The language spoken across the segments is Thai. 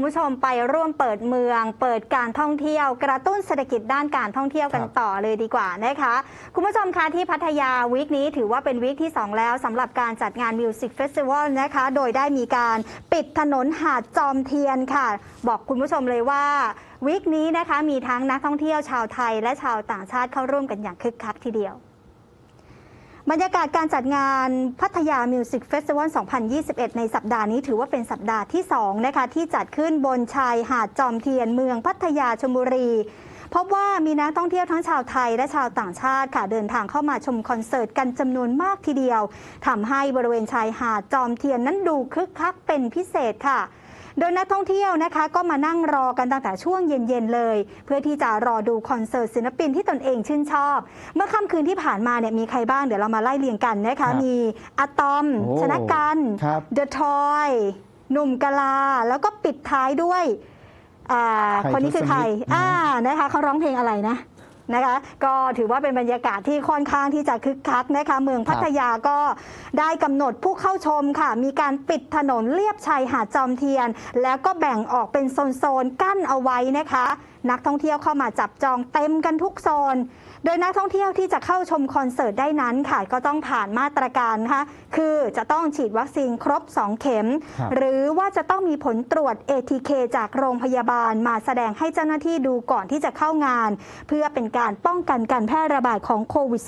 คุณผู้ชมไปร่วมเปิดเมือง เปิดการท่องเที่ยว กระตุ้นเศรษฐกิจด้านการท่องเที่ยวกันต่อเลยดีกว่านะคะ คุณผู้ชมคะที่พัทยาวีคนี้ถือว่าเป็นวีคที่ 2 แล้วสำหรับการจัดงานมิวสิกเฟสติวัลนะคะ โดยได้มีการปิดถนนหาดจอมเทียนค่ะ บอกคุณผู้ชมเลยว่าวีคนี้นะคะมีทั้งนักท่องเที่ยวชาวไทยและชาวต่างชาติเข้าร่วมกันอย่างคึกคักทีเดียว บรรยากาศการจัดงานพัทยามิวสิกเฟสติวัล 2021 ในสัปดาห์นี้ถือว่าเป็นสัปดาห์ที่ 2 นะคะ ที่จัดขึ้นบนชายหาดจอมเทียนเมืองพัทยาชลบุรีพบว่ามีนักท่องเที่ยวทั้งชาวไทยและชาวต่างชาติค่ะเดินทางเข้ามาชมคอนเสิร์ตกันจำนวนมากทีเดียวทำให้บริเวณชายหาดจอมเทียนนั้นดูคึกคักเป็นพิเศษค่ะ โดยนักท่องเที่ยวนะคะ ก็มานั่งรอกันตั้งแต่ช่วงเย็นๆเลย เพื่อที่จะรอดูคอนเสิร์ตศิลปินที่ตนเองชื่นชอบ เมื่อค่ำคืนที่ผ่านมาเนี่ยมีใครบ้างเดี๋ยวเรามาไล่เรียงกันนะครัคะบมีอะตอมโอ้ชนะกันครับเดอะทอยหนุ่มกะลา แล้วก็ปิดท้ายด้วยอ่าไผ่คนนี้คือใครทศมิตรอ่านะคะเขาร้องเพลงอะไรนะ นะคะ ก็ถือว่าเป็นบรรยากาศที่ค่อนข้างที่จะคึกคักนะคะ เมืองพัทยาก็ได้กำหนดผู้เข้าชมค่ะ มีการปิดถนนเลียบชายหาดจอมเทียน แล้วก็แบ่งออกเป็นโซนๆกั้นเอาไว้นะคะ นักท่องเที่ยวเข้ามาจับจองเต็มกันทุกโซน โดยนักท่องเที่ยวที่จะเข้าชมคอนเสิร์ตได้นั้นค่ะก็ต้องผ่านมาตรการนะคะคือจะต้องฉีดวัคซีนครบ 2 เข็มครับหรือว่าจะต้องมีผลตรวจ ATK จากโรงพยาบาลมาแสดงให้เจ้าหน้าที่ดูก่อนที่จะเข้างาน เพื่อเป็นการป้องกันการแพร่ระบาดของโควิด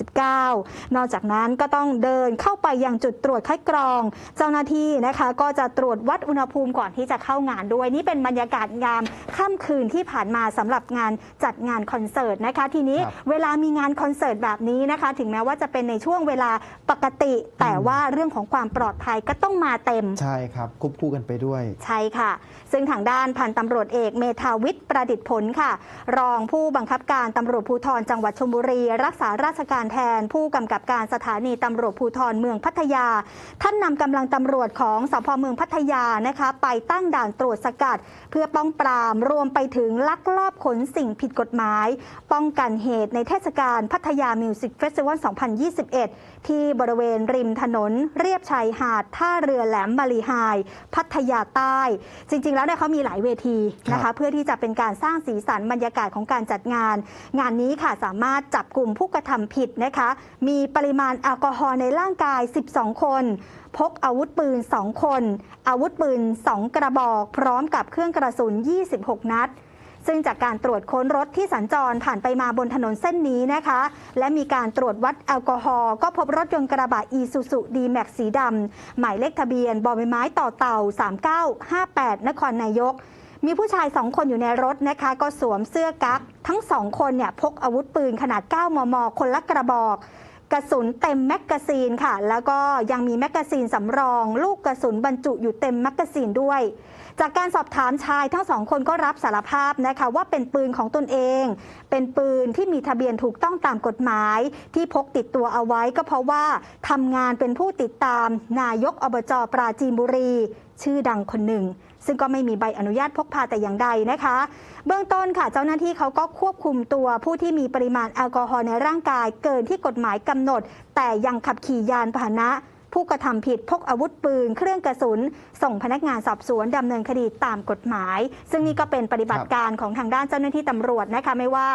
-19 นอกจากนั้นก็ต้องเดินเข้าไปยังจุดตรวจคัดกรอง เจ้าหน้าที่นะคะ ก็จะตรวจวัดอุณหภูมิก่อนที่จะเข้างานด้วยนี่เป็นบรรยากาศงามค่ำคืนที่ผ่านมาสำหรับงานจัดงานคอนเสิร์ตนะคะทีนี้ครับเวลามีงานคอนเสิร์ตแบบนี้นะคะ ถึงแม้ว่าจะเป็นในช่วงเวลาปกติ แต่ว่าเรื่องของความปลอดภัยก็ต้องมาเต็ม ใช่ครับควบคู่กันไปด้วย ใช่ค่ะ ซึ่งทางด้านพันตำรวจเอกเมธาวิทย์ประดิษฐ์ผลค่ะ รองผู้บังคับการตำรวจภูธรจังหวัดชลบุรี รักษาราชการแทน ผู้กำกับการสถานีตำรวจภูธรเมืองพัทยา ท่านนำกำลังตำรวจของสพเมืองพัทยานะคะ ไปตั้งด่านตรวจสกัด เพื่อป้องปรามรวมไปถึงลักลอบขนสิ่งผิดกฎหมาย ป้องกันเหตุในเทศกาลพัทยามิวสิกเฟสติวัล 2021 ที่บริเวณริมถนน เรียบชายหาด ท่าเรือแหลมมารีไฮพัทยาใต้ จริง ๆ แล้วเนี่ยเขามีหลายเวทีนะครัคะบเพื่อที่จะเป็นการสร้างสีสันบรรยากาศของการจัดงาน งานนี้ค่ะสามารถจับกลุ่มผู้กระทำผิดนะคะ มีปริมาณแอลกอฮอล์ในร่างกาย 12 คนพกอาวุธปืน 2 คน อาวุธปืน 2 กระบอก พร้อมกับเครื่องกระสุน 26 นัด ซึ่งจากการตรวจค้นรถที่สัญจรผ่านไปมาบนถนนเส้นนี้นะคะ และมีการตรวจวัดแอลกอฮอล์ก็พบรถยนต์กระบะอีซูซูดีแม็กสีดำหมายเลขทะเบียนบอใบไม้ต่อเต่า 3958 นครนายกมีผู้ชายสองคนอยู่ในรถนะคะ ก็สวมเสื้อกั๊กทั้งสองคนเนี่ยพกอาวุธปืนขนาด 9 มม คนละกระบอก กระสุนเต็มแมกกาซีนค่ะ แล้วก็ยังมีแมกกาซีนสำรอง ลูกกระสุนบรรจุอยู่เต็มแมกกาซีนด้วย จากการสอบถามชายทั้งสองคนก็รับสารภาพนะคะว่าเป็นปืนของตนเอง เป็นปืนที่มีทะเบียนถูกต้องตามกฎหมาย ที่พกติดตัวเอาไว้ก็เพราะว่าทำงานเป็นผู้ติดตาม นายกอบจปราจีนบุรี ชื่อดังคนหนึ่ง ซึ่งก็ไม่มีใบอนุญาตพกพาแต่อย่างใดนะคะ เบื้องต้นค่ะเจ้าหน้าที่เขาก็ควบคุมตัวผู้ที่มีปริมาณแอลกอฮอล์ในร่างกาย เกินที่กฎหมายกำหนด แต่ยังขับขี่ยานพาหนะ ผู้กระทำผิดพกอาวุธปืน เครื่องกระสุน ส่งพนักงานสอบสวนดำเนินคดีตามกฎหมาย ซึ่งนี่ก็เป็นปฏิบัติการของทางด้านเจ้าหน้าที่ตำรวจนะคะไม่ว่า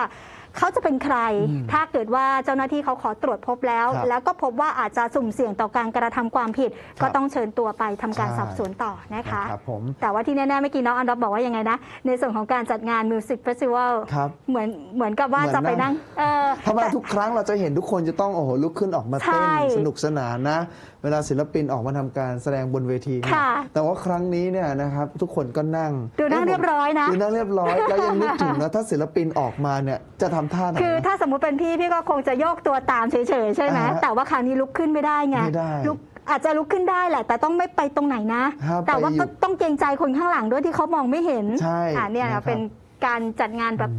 เขาจะเป็นใครอืมถ้าเกิดว่าเจ้าหน้าที่เขาขอตรวจพบแล้วครับแล้วก็พบว่าอาจจะสุ่มเสี่ยงต่อการกระทำความผิดครับก็ต้องเชิญตัวไปทำการใช่สอบสวนต่อนะคะนะครับผมแต่ว่าที่แน่ๆเมื่อกี้น้องอันดับบอกว่ายังไงนะ ในส่วนของการจัดงานมิวสิกเฟสติวัลครับเหมือนเหมือนกับว่าเหมือนจะไปนั่งเออถ้ามาแต่ทุกครั้งเราจะเห็นทุกคนจะต้องโอ้โหลุกขึ้นออกมาเต้นใช่สนุกสนานนะ เวลาศิลปินออกมาทำการแสดงบนเวทีเนี่ยค่ะแต่ว่าครั้งนี้เนี่ยนะครับทุกคนก็นั่งดูนั่งเรียบร้อยนะดูนั่งเรียบร้อยแล้วยังนึกถึงนะถ้าศิลปินออกมาเนี่ยจะทำท่าไหน คือนะถ้าสมมุติเป็นพี่พี่ก็คงจะโยกตัวตามเฉยๆใช่ไหมอ่าฮะแต่ว่าคราวนี้ลุกขึ้นไม่ได้ไงไม่ได้ลุกอาจจะลุกขึ้นได้แหละ แต่ต้องไม่ไปตรงไหนนะห้ามไปแต่ว่าอยู่ก็ต้องเกรงใจคนข้างหลังด้วยที่เขามองไม่เห็นใช่อ่าเนี่ยนะครับ เป็นการจัดงานแบบ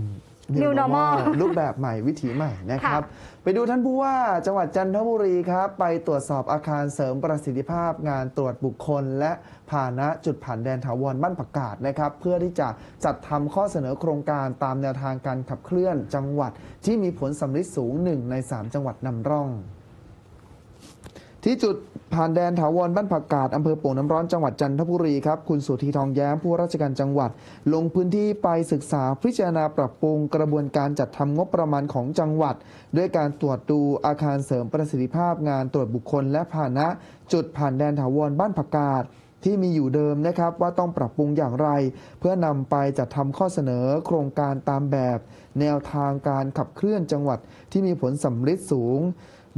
New New normal รูปแบบใหม่วิถีใหม่นะครับค่ะไปดูท่านผู้ว่าจังหวัดจันทบุรีครับ ไปตรวจสอบอาคารเสริมประสิทธิภาพงานตรวจบุคคล และ พาหนะจุดผ่านแดนถาวรบ้านผักกาดนะครับ เพื่อที่จะจัดทำข้อเสนอโครงการตามแนวทางการขับเคลื่อนจังหวัด ที่มีผลสำลิดสูงหนึ่งใน 3 จังหวัดนำร่องที่จุดผ่านแดนถาวรบ้านผักกาดอำเภอโป่งน้ำร้อนจังหวัดจันทบุรีครับคุณสุธีทองแย้มผู้ราชการจังหวัด ลงพื้นที่ไปศึกษาพิจารณาปรับปรุงกระบวนการจัดทำงบประมาณของจังหวัด ด้วยการตรวจดูอาคารเสริมประสิทธิภาพงานตรวจบุคคลและพานะจุดผ่านแดนถาวรบ้านผักกาด ที่มีอยู่เดิมนะครับว่าต้องปรับปรุงอย่างไร เพื่อนำไปจัดทำข้อเสนอโครงการตามแบบ แนวทางการขับเคลื่อนจังหวัดที่มีผลสำลิดสูง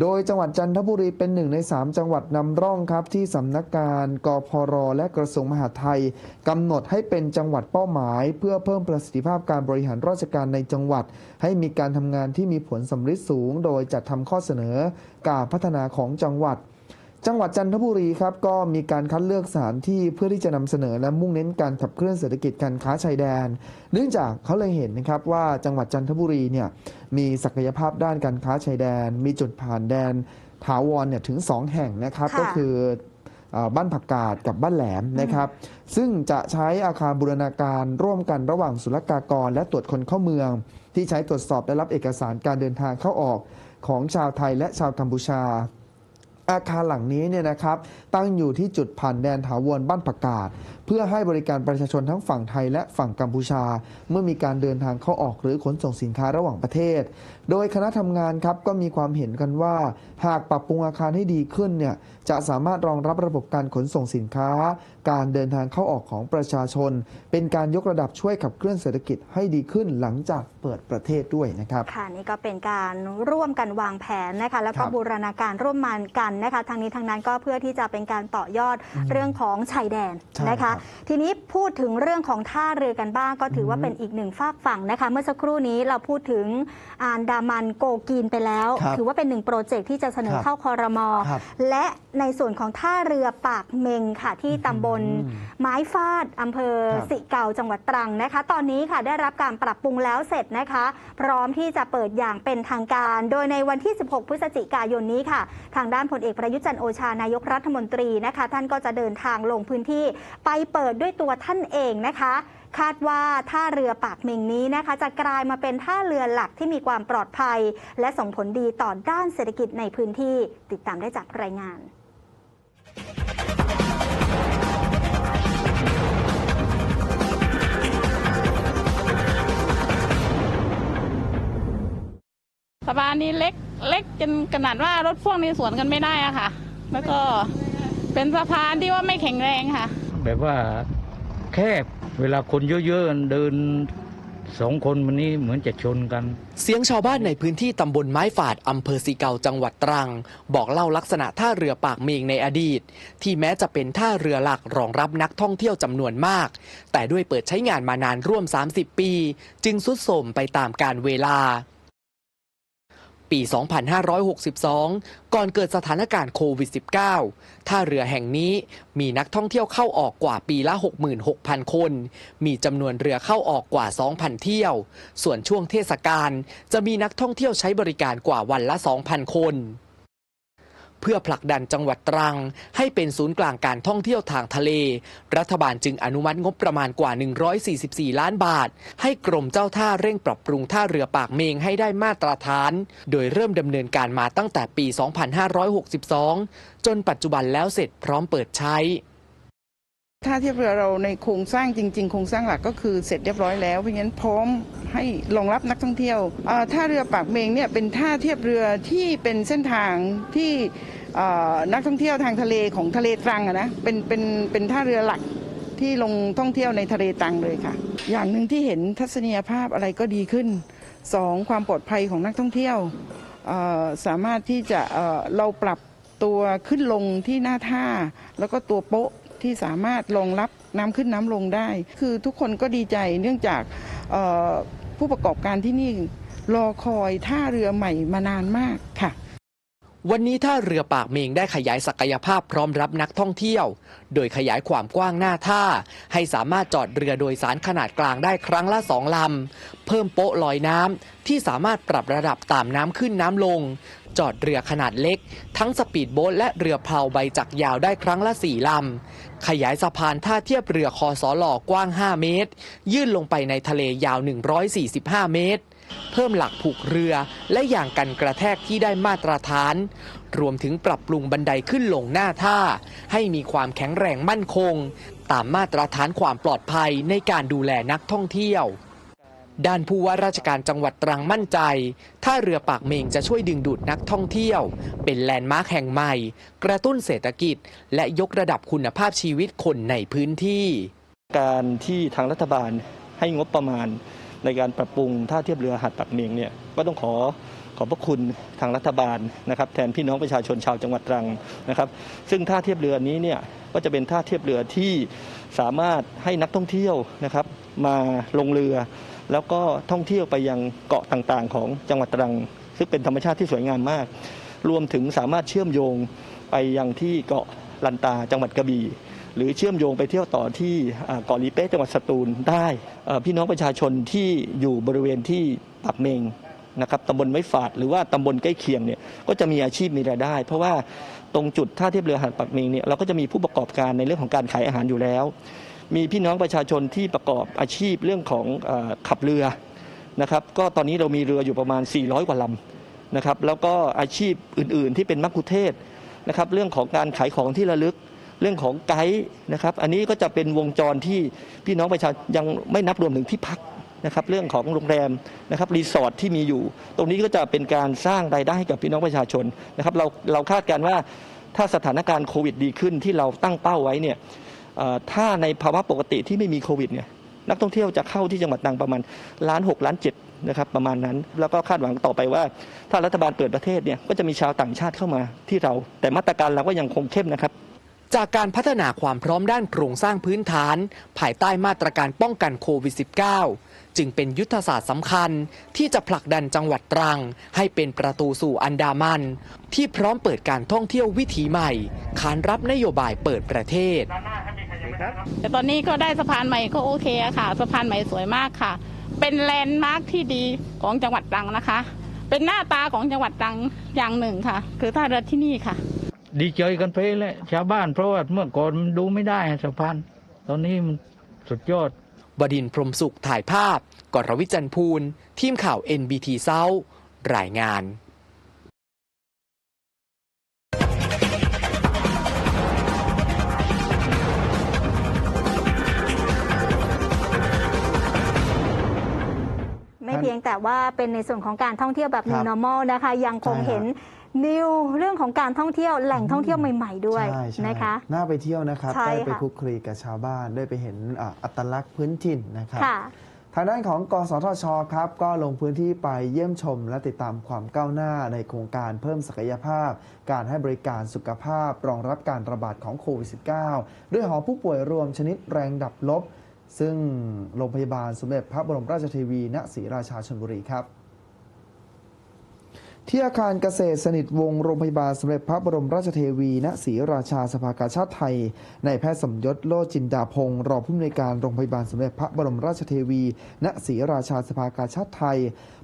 โดยจังหวัดจันทบุรีเป็นหนึ่งใน 3 จังหวัดนำร่องครับ ที่สำนักงานกพรและกระทรวงมหาดไทยกำหนดให้เป็นจังหวัดเป้าหมาย เพื่อเพิ่มประสิทธิภาพการบริหารราชการในจังหวัด ให้มีการทำงานที่มีผลสำลิดสูง โดยจัดทำข้อเสนอการพัฒนาของจังหวัด จังหวัดจันทบุรีครับก็มีการคัดเลือกสถานที่เพื่อที่จะนำเสนอและมุ่งเน้นการขับเคลื่อนเศรษฐกิจการค้าชายแดน เนื่องจากเขาเลยเห็นนะครับว่าจังหวัดจันทบุรีเนี่ยมีศักยภาพด้านการค้าชายแดน มีจุดผ่านแดนถาวรเนี่ยถึง 2 แห่งนะครับค่ะก็คือเอ่อบ้านผักกาดกับบ้านแหลมนะครับ ซึ่งจะใช้อาคารบูรณาการร่วมกันระหว่างศุลกากร และตรวจคนเข้าเมือง ที่ใช้ตรวจสอบและรับเอกสารการเดินทางเข้าออกของชาวไทยและชาวกัมพูชา อาคารหลังนี้เนี่ยนะครับตั้งอยู่ที่จุดผ่านแดนถาวรบ้านผักกาดเพื่อให้บริการประชาชนทั้งฝั่งไทยและฝั่งกัมพูชา เมื่อมีการเดินทางเข้าออกหรือขนส่งสินค้าระหว่างประเทศ โดยคณะทำงานครับก็มีความเห็นกันว่า หากปรับปรุงอาคารให้ดีขึ้นเนี่ย จะสามารถรองรับระบบการขนส่งสินค้า การเดินทางเข้าออกของประชาชน เป็นการยกระดับช่วยขับเคลื่อนเศรษฐกิจให้ดีขึ้นหลังจากเปิดประเทศด้วยนะครับค่ะนี่ก็เป็นการร่วมกันวางแผนนะคะแล้วก็ครับบูรณาการร่วมมันกันนะคะทางนี้ทางนั้นก็เพื่อที่จะเป็นการต่อยอดเรื่องของชายแดนใช่นะครัคะบทีนี้พูดถึงเรื่องของท่าเรือกันบ้าง ก็ถือว่าอืมเป็นอีกหนึ่งฝากฝั่งนะคะ เมื่อสักครู่นี้เราพูดถึงอานดามันโกกีนไปแล้วครับถือว่าเป็นหนึ่งโปรเจกต์ที่จะเสนอครับเข้าคอรมอครับและในส่วนของท่าเรือปากเมงค่ะที่ตำบลอืมไม้ฟาดอำเภอครับสิเก่าจังหวัดตรังนะคะ ตอนนี้ค่ะได้รับการปรับปรุงแล้วเสร็จนะคะ พร้อมที่จะเปิดอย่างเป็นทางการ โดยในวันที่ 16 พฤศจิกายนนี้ค่ะ ทางด้านพลเอกประยุทธ์จันทร์โอชานายกรัฐมนตรีนะคะ ท่านก็จะเดินทางลงพื้นที่ไปเปิดด้วยตัวท่านเองนะคะคาดว่าท่าเรือปากเมงนี้นะคะ จะกลายมาเป็นท่าเรือหลักที่มีความปลอดภัย และส่งผลดีต่อด้านเศรษฐกิจในพื้นที่ติดตามได้จากรายงาน สะพานนี้เล็กเล็กจนขนาดว่ารถพ่วงในสวนกันไม่ได้อะค่ะ แล้วก็เป็นสะพานที่ว่าไม่แข็งแรงค่ะ แบบว่าแคบเวลาคนเยอะๆเดิน สองคนวันนี้เหมือนจะชนกัน เสียงชาวบ้านในพื้นที่ตำบลไม้ฝาดอำเภอสีเกาจังหวัดตรัง บอกเล่าลักษณะท่าเรือปากเมงในอดีต ที่แม้จะเป็นท่าเรือหลักรองรับนักท่องเที่ยวจำนวนมาก แต่ด้วยเปิดใช้งานมานานร่วม 30 ปี จึงสุดโทรมไปตามการเวลา ปี 2562 ก่อนเกิดสถานการณ์โควิด -19 ท่าเรือแห่งนี้มีนักท่องเที่ยวเข้าออกกว่าปีละ 66,000 คน มีจำนวนเรือเข้าออกกว่า 2,000 เที่ยว ส่วนช่วงเทศกาลจะมีนักท่องเที่ยวใช้บริการกว่าวันละ 2,000 คน เพื่อผลักดันจังหวัดตรัง ให้เป็นศูนย์กลางการท่องเที่ยวทางทะเล รัฐบาลจึงอนุมัติงบประมาณกว่า 144 ล้านบาท ให้กรมเจ้าท่าเร่งปรับปรุงท่าเรือปากเมงให้ได้มาตรฐาน โดยเริ่มดำเนินการมาตั้งแต่ปี 2562 จนปัจจุบันแล้วเสร็จพร้อมเปิดใช้ ท่าเทียบเรือเราในโครงสร้างจริง ๆ โครงสร้างหลักก็คือเสร็จเรียบร้อยแล้วเพราะงั้นพร้อมให้รองรับนักท่องเที่ยวท่าเรือปากเมงเนี่ยเป็นท่าเทียบเรือที่เป็นเส้นทางที่นักท่องเที่ยวทางทะเลของทะเลตรังนะเป็นเป็นเป็นท่าเรือหลักที่ลงท่องเที่ยวในทะเลตรังเลยค่ะ อย่างหนึ่งที่เห็นทัศนียภาพอะไรก็ดีขึ้นสองความปลอดภัยของนักท่องเที่ยวสามารถที่จะเราปรับตัวขึ้นลงที่หน้าท่าแล้วก็ตัวโป๊ะ ที่สามารถรองรับน้ำขึ้นน้ำลงได้ คือทุกคนก็ดีใจเนื่องจากผู้ประกอบการที่นี่รอคอยท่าเรือใหม่มานานมากค่ะ วันนี้ท่าเรือปากเมงได้ขยายศักยภาพพร้อมรับนักท่องเที่ยว โดยขยายความกว้างหน้าท่า ให้สามารถจอดเรือโดยสารขนาดกลางได้ครั้งละสองลำ เพิ่มโป๊ะลอยน้ำที่สามารถปรับระดับตามน้ำขึ้นน้ำลง จอดเรือขนาดเล็ก ทั้งสปีดโบ๊ทและเรือเพลาใบจักรยาวได้ครั้งละสี่ลำ ขยายสะพานท่าเทียบเรือคอสอหลอกว้าง 5 เมตร ยื่นลงไปในทะเลยาว 145 เมตร เพิ่มหลักผูกเรือและอย่างกันกระแทกที่ได้มาตรฐาน รวมถึงปรับปรุงบันไดขึ้นลงหน้าท่า ให้มีความแข็งแรงมั่นคง ตามมาตรฐานความปลอดภัยในการดูแลนักท่องเที่ยว ด้านผู้ว่าราชการจังหวัดตรังมั่นใจท่าเรือปากเมงจะช่วยดึงดูดนักท่องเที่ยว เป็นแลนด์มาร์คแห่งใหม่ กระตุ้นเศรษฐกิจ และยกระดับคุณภาพชีวิตคนในพื้นที่ การที่ทางรัฐบาลให้งบประมาณในการปรับปรุงท่าเทียบเรือหาดปากเมงเนี่ยก็ต้องขอขอบพระคุณทางรัฐบาลนะครับแทนพี่น้องประชาชนชาวจังหวัดตรังนะครับ ซึ่งท่าเทียบเรือนี้เนี่ยก็จะเป็นท่าเทียบเรือที่สามารถให้นักท่องเที่ยวนะครับ มาลงเรือ แล้วก็ท่องเที่ยวไปยังเกาะต่างๆ ของจังหวัดตรัง ซึ่งเป็นธรรมชาติที่สวยงามมาก รวมถึงสามารถเชื่อมโยงไปยังที่เกาะลันตาจังหวัดกระบี่หรือเชื่อมโยงไปเที่ยวต่อที่เกาะลีเป้จังหวัดสตูลได้ พี่น้องประชาชนที่อยู่บริเวณที่ปากเมงนะครับตำบลไม้ฝาดหรือว่าตำบลใกล้เคียงเนี่ยก็จะมีอาชีพมีรายได้ เพราะว่าตรงจุดท่าเทียบเรือหาดปากเมงเนี่ยเราก็จะมีผู้ประกอบการในเรื่องของการขายอาหารอยู่แล้ว มีพี่น้องประชาชนที่ประกอบอาชีพเรื่องของอขับเรือนะครับก็ตอนนี้เรามีเรืออยู่ประมาณ 400 กว่าลำนะครับแล้วก็อาชีพอื่น ๆ ที่เป็นมักคุเทศก์นะครับเรื่องของการขายของที่ระลึกเรื่องของไกด์นะครับอันนี้ก็จะเป็นวงจรที่พี่น้องประชาชนยังไม่นับรวมถึงที่พักนะครับเรื่องของโรงแรมนะครับรีสอร์ทที่มีอยู่ ตรงนี้ก็จะเป็นการสร้างรายได้ให้กับพี่น้องประชาชนนะครับเราเราคาดการณ์ว่าถ้าสถานการณ์โควิดดีขึ้นที่เราตั้งเป้าไว้เนี่ย ถ้าในภาวะปกติที่ไม่มีโควิดเนี่ยนักท่องเที่ยวจะเข้าที่จังหวัดตรังประมาณล้านหกล้านเจ็ดนะครับประมาณนั้น แล้วก็คาดหวังต่อไปว่า ถ้ารัฐบาลเปิดประเทศเนี่ยก็จะมีชาวต่างชาติเข้ามาที่เรา แต่มาตรการเราก็ยังคงเข้มนะครับ จากการพัฒนาความพร้อมด้านโครงสร้างพื้นฐาน ภายใต้มาตรการป้องกันโควิด -19 จึงเป็นยุทธศาสตร์สำคัญ ที่จะผลักดันจังหวัดตรัง ให้เป็นประตูสู่อันดามัน ที่พร้อมเปิดการท่องเที่ยววิถีใหม่ ขานรับนโยบายเปิดประเทศ แต่ตอนนี้ก็ได้สะพานใหม่ก็โอเคอะค่ะ สะพานใหม่สวยมากค่ะ เป็นแลนด์มาร์คที่ดีของจังหวัดตรังนะคะ เป็นหน้าตาของจังหวัดตรังอย่างหนึ่งค่ะ คือท่าเรือที่นี่ค่ะ ดีใจกันไปเลยชาวบ้านเพราะว่าเมื่อก่อนมันดูไม่ได้สะพานตอนนี้มันสุดยอดบดินทร์พรหมสุขถ่ายภาพกรวิจันทร์ภูล ทีมข่าว NBT เซ้ารายงาน ไม่เพียงแต่ว่าเป็นในส่วนของการท่องเที่ยวแบบครั new บ normal นะคะ ยังคงใช่ฮะเห็นนิวเรื่องของการท่องเที่ยวแหล่งท่องเที่ยวใหม่ๆด้วยใช่ใช่นะคะน่าไปเที่ยวนะครับใช่ได้ไปค่ะคลุกคลีกับชาวบ้านได้ไปเห็นอะอัตลักษณ์พื้นถิ่นนะครับค่ะทางด้านของกสทชครับก็ลงพื้นที่ไปเยี่ยมชม และติดตามความก้าวหน้าในโครงการเพิ่มศักยภาพ การให้บริการสุขภาพ รองรับการระบาดของโควิด -19 ด้วยหอผู้ป่วยรวมชนิดแรงดับลบ ซึ่งโรงพยาบาลสมเด็จพระบรมราชเทวี ณศรีราชาชนบุรีครับ ที่อาคารเกษตรสนิทวงโรงพยาบาลสมเด็จพระบรมราชเทวี ณศรีราชาสภากาชาติไทย ในแพทย์สมยศโลจินดาพงศ์รองผู้อำนวยการโรงพยาบาลสมเด็จพระบรมราชเทวี ณศรีราชาสภากาชาติไทย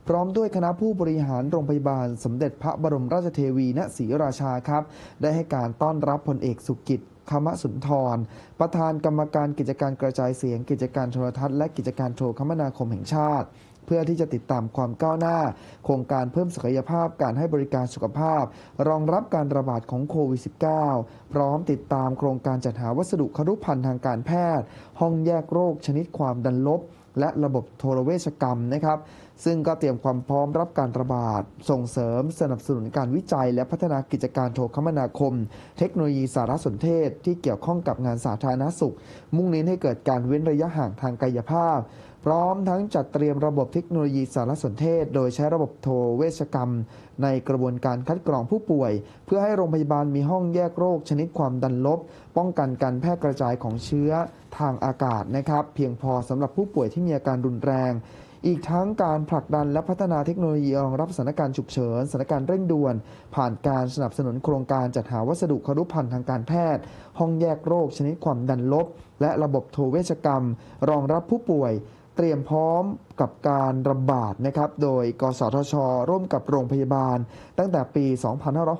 พร้อมด้วยคณะผู้บริหารโรงพยาบาลสมเด็จพระบรมราชเทวี ณศรีราชาครับ ได้ให้การต้อนรับพลเอกสุกิจ คมสุนทร ประธานกรรมการกิจการกระจายเสียง กิจการโทรทัศน์และกิจการโทรคมนาคมแห่งชาติ เพื่อที่จะติดตามความก้าวหน้า โครงการเพิ่มศักยภาพการให้บริการสุขภาพ รองรับการระบาดของโควิด -19 พร้อมติดตามโครงการจัดหาวัสดุครุภัณฑ์ทางการแพทย์ ห้องแยกโรคชนิดความดันลบและระบบโทรเวชกรรมนะครับซึ่งก็เตรียมความพร้อมรับการระบาด ส่งเสริมสนับสนุนการวิจัย และพัฒนากิจการโทรคมนาคม เทคโนโลยีสารสนเทศ ที่เกี่ยวข้องกับงานสาธารณสุข มุ่งเน้นให้เกิดการเว้นระยะห่างทางกายภาพ พร้อมทั้งจัดเตรียมระบบเทคโนโลยีสารสนเทศ โดยใช้ระบบโทรเวชกรรม ในกระบวนการคัดกรองผู้ป่วย เพื่อให้โรงพยาบาลมีห้องแยกโรคชนิดความดันลบ ป้องกันการแพร่กระจายของเชื้อทางอากาศนะครับ เพียงพอสำหรับผู้ป่วยที่มีอาการรุนแรง อีกทั้งการผลักดันและพัฒนาเทคโนโลยีรองรับสถานการณ์ฉุกเฉินสถานการณ์เร่งด่วน ผ่านการสนับสนุนโครงการจัดหาวัสดุครุภัณฑ์ทางการแพทย์ ห้องแยกโรคชนิดความดันลบ และระบบโทรเวชกรรม รองรับผู้ป่วยเตรียมพร้อมกับการระบาดนะครับ โดย กสทช ร่วมกับโรงพยาบาล ตั้งแต่ปี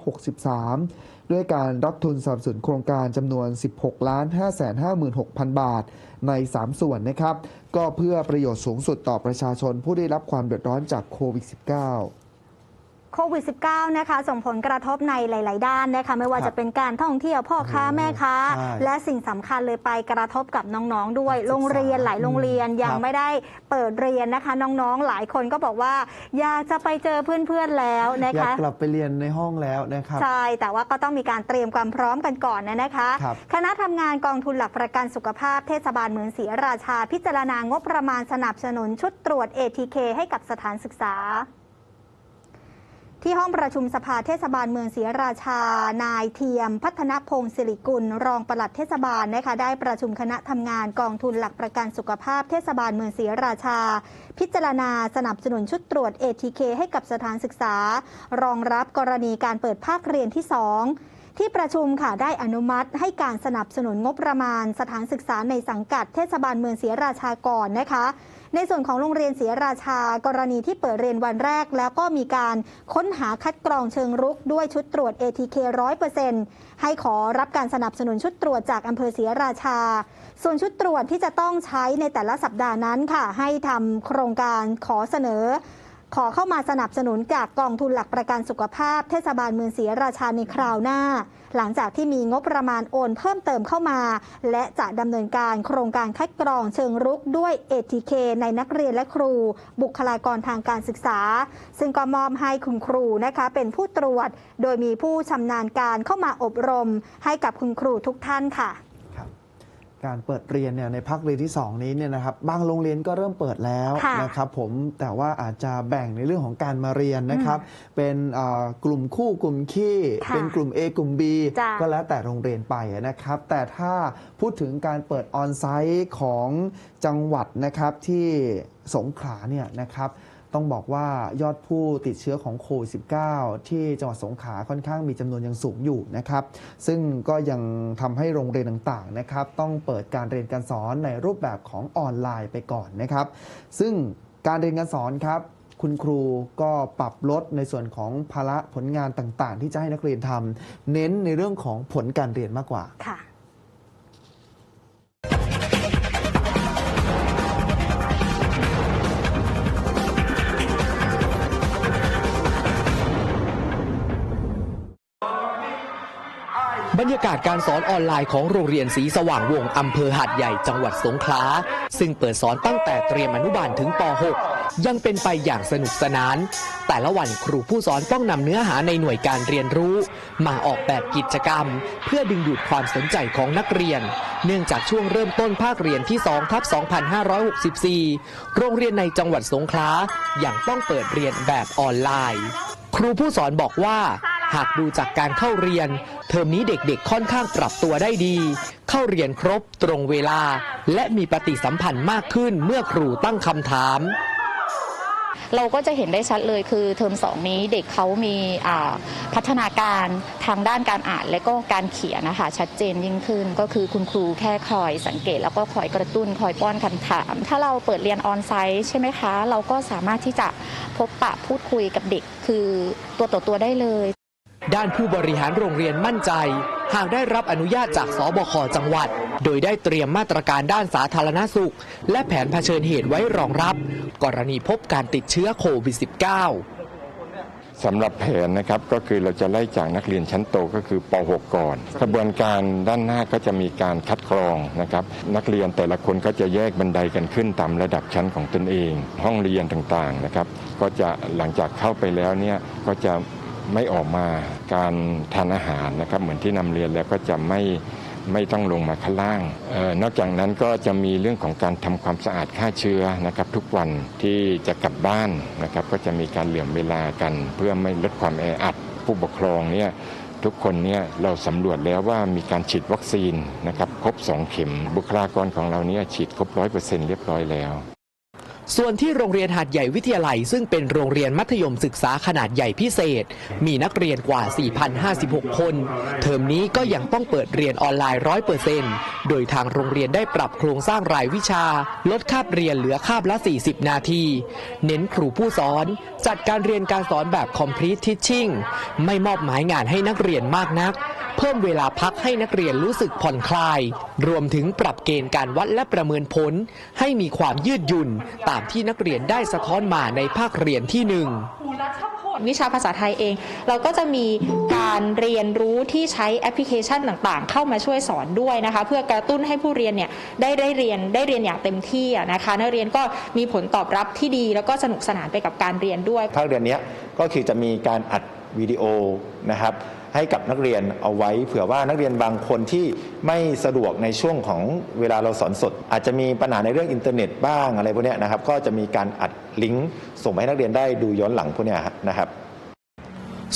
2563 ด้วยการรับทุนสนับสนุนโครงการจำนวน 16 ล้าน 5 5 6 0 0 0 บาท ใน 3 ส่วนนะครับ ก็เพื่อประโยชน์สูงสุดต่อประชาชนผู้ได้รับความเดือดร้อนจากโควิด -19 โควิด -19 นะคะส่งผลกระทบในหลาย ๆ ด้านนะคะไม่ว่าครับจะเป็นการท่องเที่ยวพ่อค้าโอ้โหแม่ค้า ใช่และสิ่งสำคัญเลยไปกระทบกับน้องๆด้วยศึกษาโรงเรียนหลายโรงเรียนยังครับไม่ได้เปิดเรียนนะคะ น้องๆหลายคนก็บอกว่า อยากจะไปเจอเพื่อนๆแล้วนะอยากคะ กลับไปเรียนในห้องแล้วนะครับ ใช่ แต่ว่าก็ต้องมีการเตรียมความพร้อมกันก่อนนะนะคะ ครับคณะทำงานกองทุนหลักประกันสุขภาพเทศบาลเมืองศรีราชา พิจารณางบประมาณสนับสนุนชุดตรวจ ATK ให้กับสถานศึกษา ที่ห้องประชุมสภาเทศบาลเมืองศรีราชา นายเทียม พัฒนพงศ์สิริกุล รองปลัดเทศบาลนะคะได้ประชุมคณะทำงานกองทุนหลักประกันสุขภาพเทศบาลเมืองศรีราชา พิจารณาสนับสนุนชุดตรวจ ATK ให้กับสถานศึกษา รองรับกรณีการเปิดภาคเรียนที่ 2ที่ประชุมค่ะได้อนุมัติให้การสนับสนุนงบประมาณสถานศึกษาในสังกัดเทศบาลเมืองศรีราชาก่อนนะคะ ในส่วนของโรงเรียนศรีราชา กรณีที่เปิดเรียนวันแรก แล้วก็มีการค้นหาคัดกรองเชิงรุกด้วยชุดตรวจ ATK 100%ให้ขอรับการสนับสนุนชุดตรวจจากอำเภอศรีราชา ส่วนชุดตรวจที่จะต้องใช้ในแต่ละสัปดาห์นั้นค่ะ ให้ทำโครงการขอเสนอ ขอเข้ามาสนับสนุนจากกองทุนหลักประกันสุขภาพ เทศบาลเมืองศรีราชาในคราวหน้า หลังจากที่มีงบประมาณโอนเพิ่มเติมเข้ามา และจะดำเนินการโครงการคัดกรองเชิงรุกด้วย ATK ในนักเรียนและครู บุคลากรทางการศึกษา ซึ่งก็มอบให้คุณครูนะคะเป็นผู้ตรวจ โดยมีผู้ชำนาญการเข้ามาอบรม ให้กับคุณครูทุกท่านค่ะ การเปิดเรียนเนี่ยในภาคเรียนที่ 2 นี้เนี่ยนะครับบางโรงเรียนก็เริ่มเปิดแล้วค่ะนะครับผมแต่ว่าอาจจะแบ่งในเรื่องของการมาเรียนนะครับ เป็นอ่ากลุ่มคู่กลุ่มขี้ค่ะเป็นกลุ่ม A กลุ่ม B จ้ะก็แล้วแต่โรงเรียนไปนะครับ แต่ถ้าพูดถึงการเปิดออนไซต์ของจังหวัดนะครับที่สงขลาเนี่ยนะครับ ต้องบอกว่ายอดผู้ติดเชื้อของโควิด -19 ที่จังหวัดสงขลาค่อนข้างมีจำนวนยังสูงอยู่นะครับ ซึ่งก็ยังทำให้โรงเรียนต่างๆนะครับต้องเปิดการเรียนการสอนในรูปแบบของออนไลน์ไปก่อนนะครับ ซึ่งการเรียนการสอนครับคุณครูก็ปรับลดในส่วนของภาระผลงานต่างๆ ที่จะให้นักเรียนทำเน้นในเรื่องของผลการเรียนมากกว่าค่ะ รรยากาศการสอนออนไลน์ของโรงเรียนศรีสว่างวงอำเภอหาดใหญ่จังหวัดสงขลาซึ่งเปิดสอนตั้งแต่เตรียมอนุบาลถึงป .6 ยังเป็นไปอย่างสนุกสนาน แต่ละวันครูผู้สอนต้องนำเนื้อหาในหน่วยการเรียนรู้ มาออกแบบกิจกรรม เพื่อดึงดูดความสนใจของนักเรียน เนื่องจากช่วงเริ่มต้นภาคเรียนที่2ทับ2564 โรงเรียนในจังหวัดสงขลายังต้องเปิดเรียนแบบออนไลน์ ครูผู้สอนบอกว่า หากดูจากการเข้าเรียน เทอมนี้เด็กๆค่อนข้างปรับตัวได้ดี เข้าเรียนครบตรงเวลา และมีปฏิสัมพันธ์มากขึ้นเมื่อครูตั้งคำถามเราก็จะเห็นได้ชัดเลยคือเทอมสองนี้เด็กเขามีพัฒนาการทางด้านการอ่านและก็การเขียนนะคะชัดเจนยิ่งขึ้น ก็คือคุณครูแค่คอยสังเกต แล้วก็คอยกระตุ้นคอยป้อนคำถาม ถ้าเราเปิดเรียนออนไซต์ใช่ไหมคะ เราก็สามารถที่จะพบปะพูดคุยกับเด็ก คือตัวต่อตัวได้เลย ด้านผู้บริหารโรงเรียนมั่นใจ หากได้รับอนุญาตจากสบคจังหวัด โดยได้เตรียมมาตรการด้านสาธารณสุข และแผนเผชิญเหตุไว้รองรับ กรณีพบการติดเชื้อโควิด -19 สำหรับแผนนะครับก็คือเราจะไล่จากนักเรียนชั้นโตก็คือป .6 ก่อนกระบวนการด้านหน้าก็จะมีการคัดกรองนะครับนักเรียนแต่ละคนก็จะแยกบันไดกันขึ้นตามระดับชั้นของตนเอง ห้องเรียนต่างๆนะครับก็จะหลังจากเข้าไปแล้วเนี่ยก็จะ ไม่ออกมาการทานอาหารนะครับเหมือนที่นำเรียนแล้วก็จะไม่ไม่ต้องลงมาข้างล่างออนอกจากนั้นก็จะมีเรื่องของการทำความสะอาดฆ่าเชื้อนะครับ ทุกวันที่จะกลับบ้านนะครับ ก็จะมีการเหลื่อมเวลากัน เพื่อไม่ลดความแออัดผู้ปกครองเนี่ยทุกคนเนี่ยเราสำรวจแล้วว่ามีการฉีดวัคซีนนะครับครบ 2 เข็มบุคลากรของเราเนี่ยฉีดครบร้อยเปอร์เซ็นต์เรียบร้อยแล้ว ส่วนที่โรงเรียนหาดใหญ่วิทยาลัย ซึ่งเป็นโรงเรียนมัธยมศึกษาขนาดใหญ่พิเศษ มีนักเรียนกว่า 4,056 คน เทอมนี้ก็ยังต้องเปิดเรียนออนไลน์100%โดยทางโรงเรียนได้ปรับโครงสร้างรายวิชา ลดคาบเรียนเหลือคาบละ 40 นาที เน้นครูผู้สอน จัดการเรียนการสอนแบบ complete teaching ไม่มอบหมายงานให้นักเรียนมากนัก เพิ่มเวลาพักให้นักเรียนรู้สึกผ่อนคลาย รวมถึงปรับเกณฑ์การวัดและประเมินผล ให้มีความยืดหยุ่นตามที่นักเรียนได้สะท้อนมาในภาคเรียนที่หนึ่งวิชาภาษาไทยเอง เราก็จะมีการเรียนรู้ที่ใช้แอปพลิเคชันต่างๆ เข้ามาช่วยสอนด้วยนะคะ เพื่อกระตุ้นให้ผู้เรียนเนี่ยได้ได้เรียนได้เรียนอย่างเต็มที่อะนะคะ นักเรียนก็มีผลตอบรับที่ดี แล้วก็สนุกสนานไปกับการเรียนด้วยภาคเรียนเนี้ยก็คือจะมีการอัดวิดีโอนะครับ ให้กับนักเรียนเอาไว้ เผื่อว่านักเรียนบางคนที่ไม่สะดวกในช่วงของเวลาเราสอนสด อาจจะมีปัญหาในเรื่องอินเทอร์เน็ตบ้างอะไรพวกนี้นะครับก็จะมีการอัดลิงก์ส่งไปให้นักเรียนได้ดูย้อนหลังพวกนี้นะครับ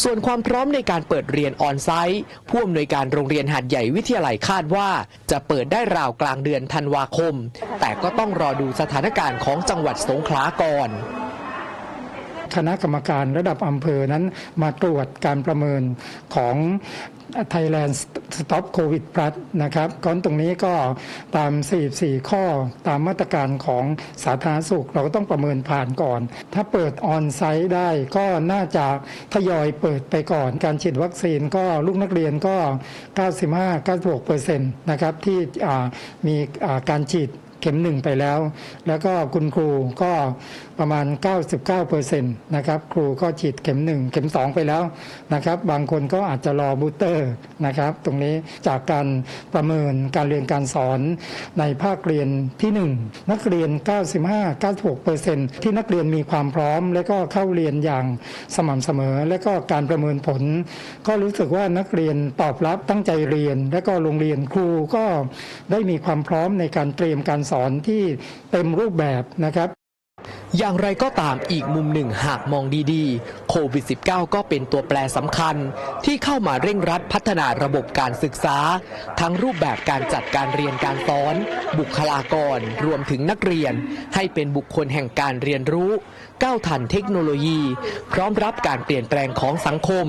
ส่วนความพร้อมในการเปิดเรียนออนไซต์ผู้อำนวยการโรงเรียนหาดใหญ่วิทยาลัยคาดว่า จะเปิดได้ราวกลางเดือนธันวาคม แต่ก็ต้องรอดูสถานการณ์ของจังหวัดสงขลาก่อน คณะกรรมการระดับอำเภอนั้นมาตรวจการประเมินของ Thailand Stop COVID Plus นะครับก้อนตรงนี้ก็ตาม 44 ข้อตามมาตรการของสาธารณสุข เราก็ต้องประเมินผ่านก่อน ถ้าเปิดออนไซต์ได้ก็น่าจะทยอยเปิดไปก่อน การฉีดวัคซีนก็ลูกนักเรียนก็ 95-96เปอร์เซ็นต์นะครับที่มีการฉีดเข็มหนึ่งไปแล้ว แล้วก็คุณครูก็ ประมาณ 99%นะครับครูก็ฉีดเข็มหนึ่งเข็มสองไปแล้วนะครับบางคนก็อาจจะรอบูสเตอร์นะครับตรงนี้จากการประเมินการเรียนการสอนในภาคเรียนที่ 1 นักเรียน 95-96%ที่นักเรียนมีความพร้อม และก็เข้าเรียนอย่างสม่ำเสมอ และก็การประเมินผล ก็รู้สึกว่านักเรียนตอบรับตั้งใจเรียน และก็โรงเรียนครูก็ได้มีความพร้อมในการเตรียมการสอนที่เต็มรูปแบบนะครับ อย่างไรก็ตามอีกมุมหนึ่งหากมองดีๆ โควิด -19 ก็เป็นตัวแปรสำคัญ ที่เข้ามาเร่งรัดพัฒนาระบบการศึกษา ทั้งรูปแบบการจัดการเรียนการสอน บุคลากร รวมถึงนักเรียน ให้เป็นบุคคลแห่งการเรียนรู้ ก้าวทันเทคโนโลยี พร้อมรับการเปลี่ยนแปลงของสังคม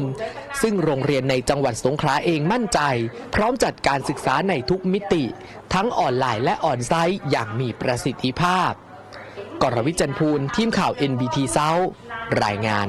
ซึ่งโรงเรียนในจังหวัดสงขลาเองมั่นใจ พร้อมจัดการศึกษาในทุกมิติ ทั้งออนไลน์และออนไซต์อย่างมีประสิทธิภาพ กรวิจันทูลทีมข่าว NBT เซารายงาน